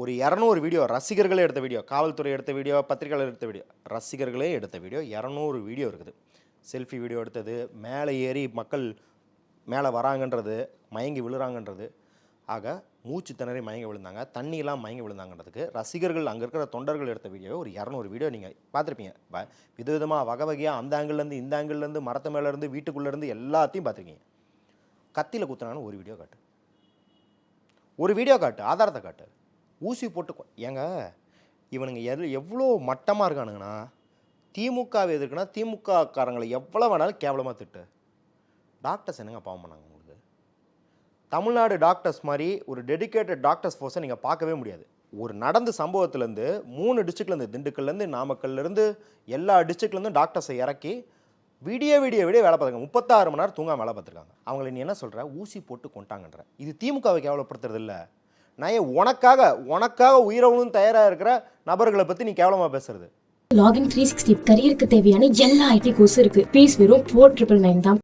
ஒரு இரநூறு வீடியோ ரசிகர்களே எடுத்த வீடியோ காவல்துறை எடுத்த வீடியோ பத்திரிகையாளர் எடுத்த வீடியோ ரசிகர்களே எடுத்த வீடியோ இரநூறு வீடியோ இருக்குது. செல்ஃபி வீடியோ எடுத்தது மேலே ஏறி மக்கள் மேலே வராங்கன்றது மயங்கி விழுறாங்கன்றது. ஆக மூச்சு திணறி மயங்கி விழுந்தாங்க தண்ணியெல்லாம் மயங்கி விழுந்தாங்கன்றதுக்கு ரசிகர்கள் அங்கே இருக்கிற தொண்டர்கள் எடுத்த வீடியோ ஒரு இரநூறு வீடியோ நீங்கள் பார்த்துருப்பீங்க. வ விதவிதமாக வகை வகையாக அந்த ஆங்கிள்லேருந்து இந்த ஆங்கிள்லேருந்து மரத்து மேலேருந்து வீட்டுக்குள்ளேருந்து எல்லாத்தையும் பார்த்துருக்கீங்க. கத்தியில் குத்துனான்னு ஒரு வீடியோ காட்டு. ஒரு வீடியோ காட்டு ஆதாரத்தை காட்டு. ஊசி போட்டு கொ- ஏங்க இவனுங்க எது எவ்வளோ மட்டமாக இருக்கானுங்கன்னா திமுகவை எதிர்க்குன்னா திமுகக்காரங்களை எவ்வளோ வேணாலும் கேவலமாக திட்டு. டாக்டர்ஸ் என்னங்க பாவம் பண்ணாங்க உங்களுக்கு? தமிழ்நாடு டாக்டர்ஸ் மாதிரி ஒரு டெடிகேட்டட் டாக்டர்ஸ் ஃபோர்ஸை நீங்கள் பார்க்கவே முடியாது. ஒரு நடந்த சம்பவத்துலேருந்து மூணு டிஸ்ட்ரிக்ட்லேருந்து திண்டுக்கல்லேருந்து நாமக்கல்லேருந்து எல்லா டிஸ்ட்ரிக்ட்லேருந்து டாக்டர்ஸை இறக்கி விடிய விடிய விடிய வேலை பார்த்துருக்காங்க. முப்பத்தாறு மணி நேரம் தூங்காமல் வேலை பார்த்துருக்காங்க. அவங்கள நீ என்ன சொல்கிற ஊசி போட்டு கொண்டாங்கன்ற. இது திமுகவை கேவலப்படுத்துறது இல்லை நான் உனக்காக உனக்காக உயிரவனும் தயாராக இருக்கிற நபர்களை பற்றி நீ கேவலமாக பேசுறது. லாகின் த்ரீ சிக்ஸ்டி கரியருக்கு தேவையான எல்லா ஐடி கோர்ஸும் இருக்கு. பீஸ் வெறும் ஃபோர் ட்ரிபிள் நைன் தான்.